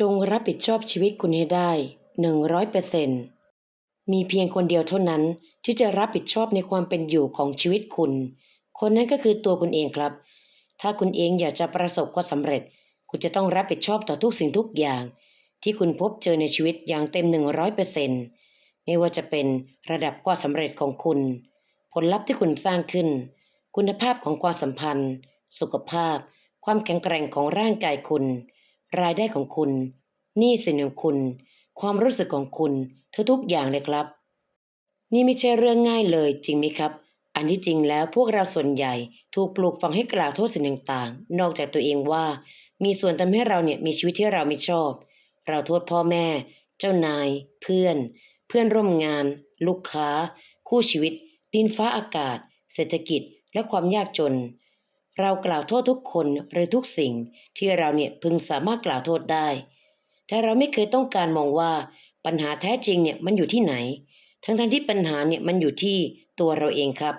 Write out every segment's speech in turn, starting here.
จงรับผิดชอบชีวิตคุณให้ได้หนึ่งร้อยเปอร์เซ็นต์มีเพียงคนเดียวเท่านั้นที่จะรับผิดชอบในความเป็นอยู่ของชีวิตคุณ คนนั้นก็คือตัวคุณเองครับ ถ้าคุณเองอยากจะประสบความสำเร็จ คุณจะต้องรับผิดชอบต่อทุกสิ่งทุกอย่าง ที่คุณพบเจอในชีวิตอย่างเต็มหนึ่งร้อยเปอร์เซ็นต์ไม่ว่าจะเป็นระดับความสำเร็จของคุณ ผลลัพธ์ที่คุณสร้างขึ้น คุณภาพของความสัมพันธ์ สุขภาพ ความแข็งแกร่งของร่างกายคุณ รายได้ของคุณ หนี้สินของคุณ ความรู้สึกของคุณทุกๆอย่างเลยครับ นี่ไม่ใช่เรื่องง่ายเลยจริงไหมครับ อันที่จริงแล้วพวกเราส่วนใหญ่ถูกปลูกฝังให้กล่าวโทษสิ่งต่างๆ นอกจากตัวเองว่า มีส่วนทำให้เราเนี่ยมีชีวิตที่เราไม่ชอบ เราโทษพ่อแม่ เจ้านาย เพื่อน เพื่อนร่วมงาน ลูกค้า คู่ชีวิต ดินฟ้าอากาศ เศรษฐกิจ และความยากจน เรากล่าวโทษทุกคนหรือทุกสิ่งที่เราเนี่ยพึงสามารถกล่าวโทษได้ แต่เราไม่เคยต้องการมองว่าปัญหาแท้จริงเนี่ยมันอยู่ที่ไหน ทั้งๆทที่ปัญหาเนี่ยมันอยู่ที่ตัวเราเองครับ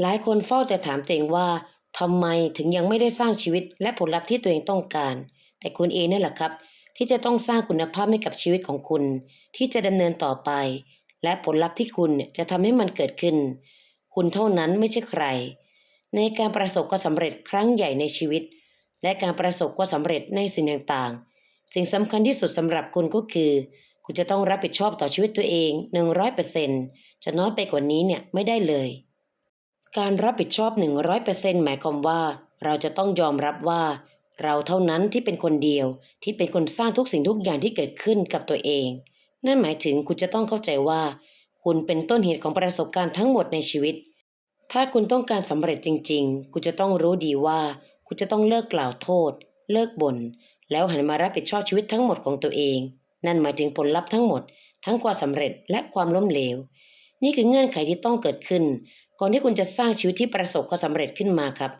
หลายคนเฝ้าแต่ถามตัวเองว่าทำไมถึงยังไม่ได้สร้างชีวิตและผลลัพธ์ที่ตัวเองต้องการ แต่คุณเองนั่นแหละครับ ที่จะต้องสร้างคุณภาพให้กับชีวิตของคุณ ที่จะดำเนินต่อไป และผลลัพธ์ที่คุณเนี่ยจะทำให้มันเกิดขึ้น คุณเท่านั้นไม่ใช่ใคร ในการประสบความสำเร็จครั้งใหญ่ในชีวิต และการประสบความสำเร็จในสิ่งต่างๆ สิ่งสำคัญที่สุดสำหรับคุณก็คือ คุณจะต้องรับผิดชอบต่อชีวิตตัวเอง 100%จะน้อยไปกว่านี้เนี่ยไม่ได้เลย การรับผิดชอบ 100%หมายความว่า เราจะต้องยอมรับว่า เราเท่านั้นที่เป็นคนเดียวที่เป็นคนสร้างทุกสิ่งทุกอย่างที่เกิดขึ้นกับตัวเอง นั่นหมายถึงคุณจะต้องเข้าใจว่า คุณเป็นต้นเหตุของประสบการณ์ทั้งหมดในชีวิต ถ้าคุณต้องการสำเร็จจริง ๆ คุณจะต้องรู้ดีว่า คุณจะต้องเลิกกล่าวโทษ เลิกบ่น แล้วหันมารับผิดชอบชีวิตทั้งหมดของตัวเอง นั่นหมายถึงผลลัพธ์ทั้งหมด ทั้งความสำเร็จและความล้มเหลว นี่คือเงื่อนไขที่ต้องเกิดขึ้น ก่อนที่คุณจะสร้างชีวิตที่ประสบความสำเร็จขึ้นมาครับ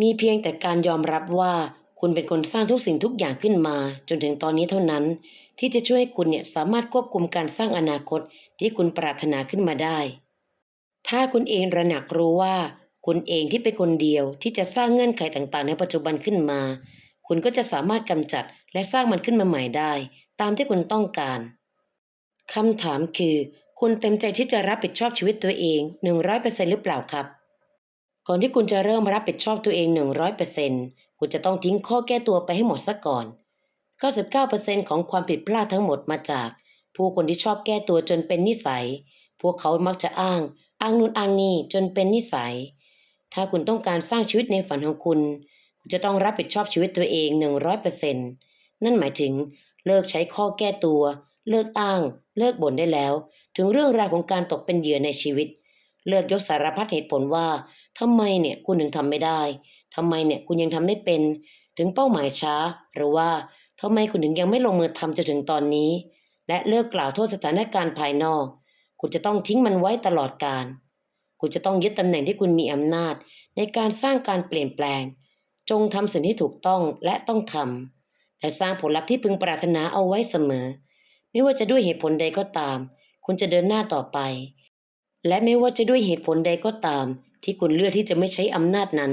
มีเพียงแต่การยอมรับว่าคุณเป็นคนสร้างทุกสิ่งทุกอย่างขึ้นมา จนถึงตอนนี้เท่านั้น ที่จะช่วยให้คุณเนี่ยสามารถควบคุมการสร้างอนาคตที่คุณปรารถนาขึ้นมาได้ ถ้าคุณเองระหนักรู้ว่า คุณเองที่เป็นคนเดียวที่จะสร้างเงื่อนไขต่างๆ ในปัจจุบันขึ้นมา คุณก็จะสามารถกำจัดและสร้างมันขึ้นมาใหม่ได้ ตามที่คุณต้องการคำถามคือ คุณเต็มใจที่จะรับผิดชอบชีวิตตัวเอง 100%หรือเปล่าครับ ก่อนที่คุณจะเริ่มรับผิดชอบตัวเอง 100%คุณจะต้องทิ้งข้อแก้ตัวไปให้หมดซะก่อน 99%ของความผิดพลาดทั้งหมดมาจาก ผู้คนที่ชอบแก้ตัวจนเป็นนิสัย พวกเขามักจะอ้าง อ้างนู่นอ้างนี่จนเป็นนิสัย ถ้าคุณต้องการสร้างชีวิตในฝันของคุณ คุณจะต้องรับผิดชอบชีวิตตัวเองหนึ่งร้อยเปอร์เซ็นั่นหมายถึงเลิกใช้ข้อแก้ตัว เลิกอ้าง เลิกบ่นได้แล้ว ถึงเรื่องราวของการตกเป็นเหยื่อในชีวิต เลิกยกสารพัดเหตุผลว่าทำไมเนี่ยคุณถึงทำไม่ได้ทำไมเนี่ยคุณยังทำไม่เป็น ถึงเป้าหมายช้า หรือว่าทำไมคุณถึงยังไม่ลงมือทำจนถึงตอนนี้ และเลิกกล่าวโทษสถานการณ์ภายนอก คุณจะต้องทิ้งมันไว้ตลอดกาลคุณจะต้องยึดตำแหน่งที่คุณมีอำนาจ ในการสร้างการเปลี่ยนแปลง จงทำสิ่งที่ถูกต้องและต้องทำและสร้างผลลัพธ์ที่พึงปรารถนาเอาไว้เสมอ ไม่ว่าจะด้วยเหตุผลใดก็ตาม คุณจะเดินหน้าต่อไป และไม่ว่าจะด้วยเหตุผลใดก็ตาม ที่คุณเลือกที่จะไม่ใช้อำนาจนั้น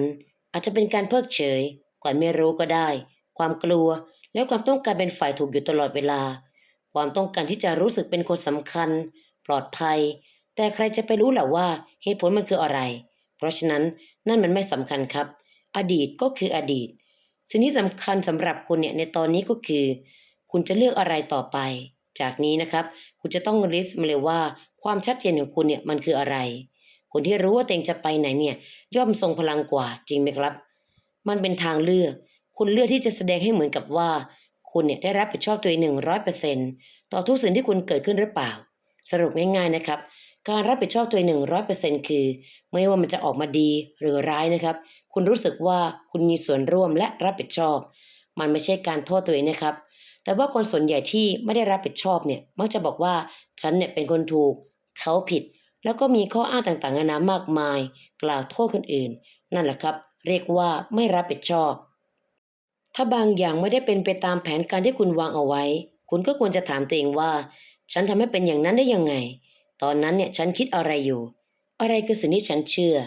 อาจจะเป็นการเพิกเฉยความไม่รู้ก็ได้ ความกลัวและความต้องการเป็นฝ่ายถูกอยู่ตลอดเวลา ความต้องการที่จะรู้สึกเป็นคนสำคัญ ปลอดภัย แต่ใครจะไปรู้แหละว่าเหตุผลมันคืออะไร เพราะฉะนั้นนั่นมันไม่สำคัญครับ อดีตก็คืออดีต สิ่งที่สำคัญสำหรับคุณเนี่ยในตอนนี้ก็คือ คุณจะเลือกอะไรต่อไป จากนี้นะครับ คุณจะต้องลิสต์มาเลยว่าความชัดเจนของคุณเนี่ยมันคืออะไร คนที่รู้ว่าตัวเองจะไปไหนเนี่ย ย่อมทรงพลังกว่าจริงไหมครับ มันเป็นทางเลือก คุณเลือกที่จะแสดงให้เหมือนกับว่า คุณเนี่ยได้รับผิดชอบตัวเองหนึ่งร้อยเปอร์เซ็นต์ต่อทุกสิ่งที่คุณเกิดขึ้นหรือเปล่า สรุปง่ายๆนะครับ การรับผิดชอบตัวเองหนึ่งร้อยเปอร์เซ็นต์คือ ไม่ว่ามันจะออกมาดีหรือร้ายนะครับ คุณรู้สึกว่าคุณมีส่วนร่วมและรับผิดชอบ มันไม่ใช่การโทษตัวเองนะครับ แต่ว่าคนส่วนใหญ่ที่ไม่ได้รับผิดชอบเนี่ย มักจะบอกว่าฉันเนี่ยเป็นคนถูก เขาผิด แล้วก็มีข้ออ้างต่างๆนานามากมาย กล่าวโทษคนอื่น นั่นแหละครับ เรียกว่าไม่รับผิดชอบ ถ้าบางอย่างไม่ได้เป็นไปตามแผนการที่คุณวางเอาไว้ คุณก็ควรจะถามตัวเองว่า ฉันทำให้เป็นอย่างนั้นได้ยังไง ตอนนั้นเนี่ยฉันคิดอะไรอยู่ อะไรคือสิ่งที่ฉันเชื่อ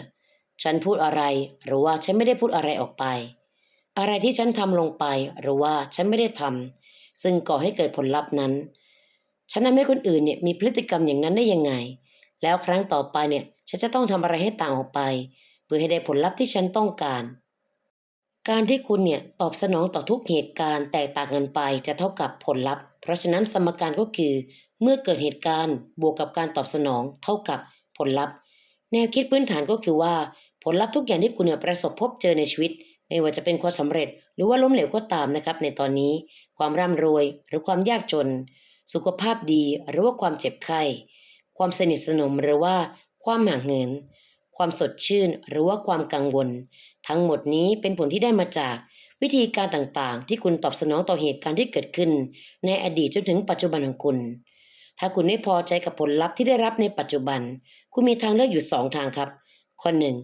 ฉันพูดอะไรหรือว่าฉันไม่ได้พูดอะไรออกไป อะไรที่ฉันทำลงไปหรือว่าฉันไม่ได้ทำซึ่งก่อให้เกิดผลลัพธ์นั้น ฉันทำให้คนอื่นเนี่ยมีพฤติกรรมอย่างนั้นได้ยังไง แล้วครั้งต่อไปเนี่ยฉันจะต้องทำอะไรให้ต่างออกไป เพื่อให้ได้ผลลัพธ์ที่ฉันต้องการการที่คุณเนี่ยตอบสนองต่อทุกเหตุการณ์แตกต่างกันไปจะเท่ากับผลลัพธ์ เพราะฉะนั้นสมการก็คือ เมื่อเกิดเหตุการณ์บวกกับการตอบสนอง เท่ากับผลลัพธ์ แนวคิดพื้นฐานก็คือว่า ผลลัพธ์ทุกอย่างที่คุณเนี่ยประสบพบเจอในชีวิต ไม่ว่าจะเป็นความสำเร็จ หรือว่าล้มเหลวก็ตามนะครับ ในตอนนี้ ความร่ำรวย หรือความยากจน สุขภาพดี หรือว่าความเจ็บไข้ความสนิทสนมหรือว่าความห่างเหินความสดชื่นหรือว่าความกังวล ทั้งหมดนี้เป็นผลที่ได้มาจากวิธีการต่างๆ ที่คุณตอบสนองต่อเหตุการณ์ที่เกิดขึ้น ในอดีตจนถึงปัจจุบันของคุณ ถ้าคุณไม่พอใจกับผลลัพธ์ที่ได้รับในปัจจุบัน คุณมีทางเลือกอยู่สองทางครับ ข้อหนึ่ง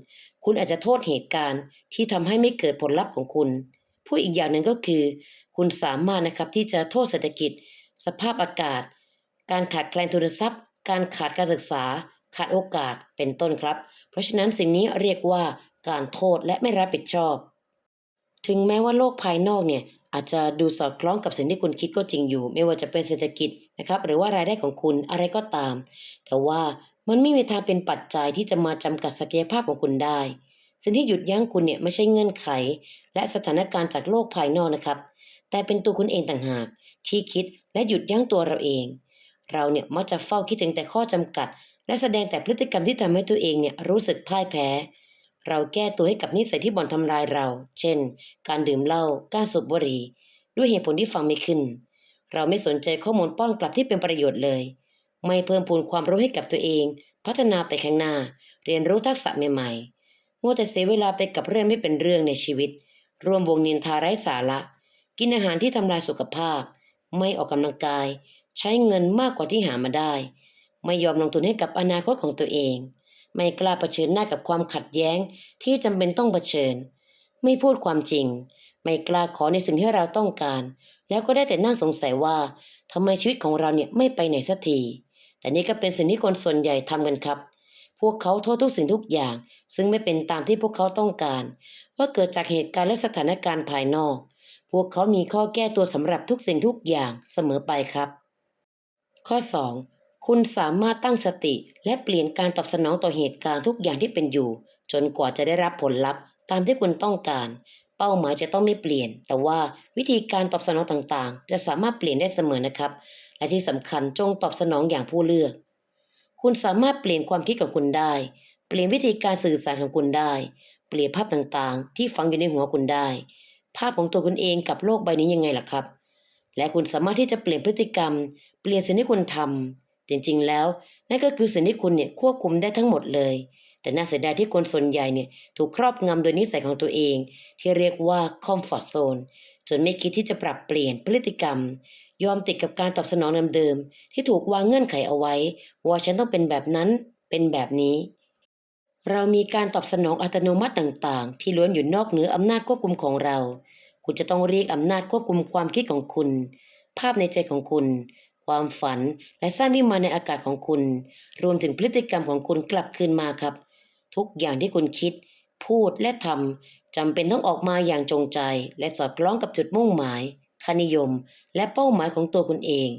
คุณอาจจะโทษเหตุการณ์ที่ทำให้ไม่เกิดผลลัพธ์ของคุณ พูดอีกอย่างหนึ่งก็คือ คุณสามารถนะครับที่จะโทษเศรษฐกิจ สภาพอากาศ การขาดแคลนทุนทรัพย์ การขาดการศึกษา ขาดโอกาสเป็นต้นครับ เพราะฉะนั้นสิ่งนี้เรียกว่าการโทษและไม่รับผิดชอบ ถึงแม้ว่าโลกภายนอกเนี่ยอาจจะดูสอดคล้องกับสิ่งที่คุณคิดก็จริงอยู่ ไม่ว่าจะเป็นเศรษฐกิจ นะครับ หรือว่ารายได้ของคุณอะไรก็ตาม แต่ว่ามันไม่มีทางเป็นปัจจัยที่จะมาจำกัดศักยภาพของคุณได้ สิ่งที่หยุดยั้งคุณเนี่ยไม่ใช่เงื่อนไข และสถานการณ์จากโลกภายนอกนะครับ แต่เป็นตัวคุณเองต่างหากที่คิดและหยุดยั้งตัวเราเอง เราเนี่ยมักจะเฝ้าคิดถึงแต่ข้อจำกัด และแสดงแต่พฤติกรรมที่ทำให้ตัวเองเนี่ยรู้สึกพ่ายแพ้ เราแก้ตัวให้กับนิสัยที่บ่อนทำลายเรา เช่น การดื่มเหล้า การสูบบุหรี่ ด้วยเหตุผลที่ฟังไม่ขึ้น เราไม่สนใจข้อมูลป้อนกลับที่เป็นประโยชน์เลย ไม่เพิ่มพูนความรู้ให้กับตัวเอง พัฒนาไปข้างหน้า เรียนรู้ทักษะใหม่ๆมัวแต่เสียเวลาไปกับเรื่องไม่เป็นเรื่องในชีวิต รวมวงนินทาไร้สาระ กินอาหารที่ทำลายสุขภาพ ไม่ออกกำลังกาย ใช้เงินมากกว่าที่หามาได้ ไม่ยอมลงทุนให้กับอนาคตของตัวเอง ไม่กล้าเผชิญหน้ากับความขัดแย้งที่จำเป็นต้องเผชิญ ไม่พูดความจริง ไม่กล้าขอในสิ่งที่เราต้องการ แล้วก็ได้แต่นั่งสงสัยว่าทำไมชีวิตของเราเนี่ยไม่ไปไหนสักที แต่นี่ก็เป็นสิ่งที่คนส่วนใหญ่ทำกันครับ พวกเขาโทษทุกสิ่งทุกอย่าง ซึ่งไม่เป็นตามที่พวกเขาต้องการ ว่าเกิดจากเหตุการณ์และสถานการณ์ภายนอก พวกเขามีข้อแก้ตัวสำหรับทุกสิ่งทุกอย่างเสมอไปครับ ข้อ 2. คุณสามารถตั้งสติและเปลี่ยนการตอบสนองต่อเหตุการณ์ทุกอย่างที่เป็นอยู่ จนกว่าจะได้รับผลลัพธ์ตามที่คุณต้องการ เป้าหมายจะต้องไม่เปลี่ยน แต่ว่าวิธีการตอบสนองต่างๆ จะสามารถเปลี่ยนได้เสมอนะครับ และที่สำคัญจงตอบสนองอย่างผู้เลือก คุณสามารถเปลี่ยนความคิดของคุณได้ เปลี่ยนวิธีการสื่อสารของคุณได้ เปลี่ยนภาพต่างๆ ที่ฝังอยู่ในหัวคุณได้ ภาพของตัวคุณเองกับโลกใบนี้ยังไงล่ะครับ และคุณสามารถที่จะเปลี่ยนพฤติกรรม เปลี่ยนสิ่งที่คุณทำจริงๆ แล้วนั่นก็คือสิ่งที่คุณเนี่ยควบคุมได้ทั้งหมดเลย แต่น่าเสียดายที่คนส่วนใหญ่เนี่ยถูกครอบงำโดยนิสัยของตัวเอง ที่เรียกว่า comfort zone จนไม่คิดที่จะปรับเปลี่ยนพฤติกรรม ยอมติดกับการตอบสนองเดิมๆที่ถูกวางเงื่อนไขเอาไว้ ว่าฉันต้องเป็นแบบนั้นเป็นแบบนี้ เรามีการตอบสนองอัตโนมัติต่างๆ ที่ล้วนอยู่นอกเหนืออำนาจควบคุมของเรา คุณจะต้องเรียกอำนาจควบคุมความคิดของคุณ ภาพในใจของคุณ ความฝันและสร้างวิมานในอากาศของคุณ รวมถึงพฤติกรรมของคุณกลับคืนมาครับ ทุกอย่างที่คุณคิด พูดและทำจำเป็นต้องออกมาอย่างจงใจ และสอดคล้องกับจุดมุ่งหมายค่านิยม และเป้าหมายของตัวคุณเอง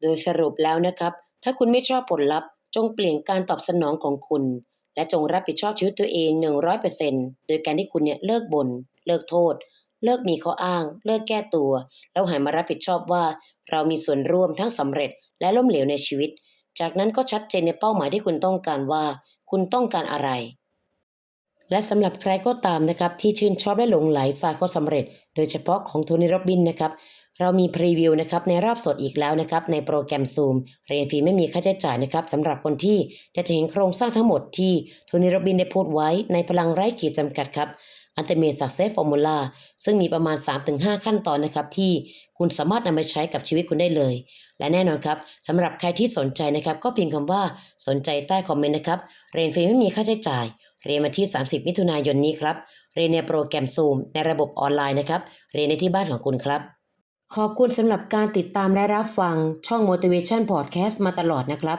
โดยสรุปแล้วนะครับ ถ้าคุณไม่ชอบผลลัพธ์ จงเปลี่ยนการตอบสนองของคุณ และจงรับผิดชอบชีวิตตัวเอง 100%โดยการที่คุณเนี่ยเลิกบน่นเลิกโทษ เลิกมีข้ออ้าง เลิกแก้ตัว แล้วหันมารับผิดชอบว่า เรามีส่วนร่วมทั้งสำเร็จและล้มเหลวในชีวิต จากนั้นก็ชัดเจนในเป้าหมายที่คุณต้องการว่า คุณต้องการอะไร และสำหรับใครก็ตามนะครับที่ชื่นชอบและหลงไหลสายข้อสำเร็จ โดยเฉพาะของโทนี่โรบินนะครับเรามีพรีวิวนะครับในรอบสดอีกแล้วนะครับในโปรแกรม Zoom เรียนฟรีไม่มีค่าใช้จ่ายนะครับสำหรับคนที่จะเห็นโครงสร้างทั้งหมดที่โทนี่โรบบินได้พูดไว้ในพลังไร้ขีดจำกัดครับ อันเตเมสักเซสฟอร์มูลาซึ่งมีประมาณ 3-5 ขั้นตอนนะครับ ที่คุณสามารถนำไปใช้กับชีวิตคุณได้เลย และแน่นอนครับสำหรับใครที่สนใจนะครับ ก็เพียงคำว่าสนใจใต้คอมเมนต์นะครับ เรียนฟรีไม่มีค่าใช้จ่าย เรียนมาที่ 30 มิถุนายนนี้ครับ เรียนในโปรแกรม Zoom ในระบบออนไลน์นะครับ เรียนในที่บ้านของคุณครับ ขอบคุณสำหรับการติดตามและรับฟังช่อง Motivation Podcast มาตลอดนะครับ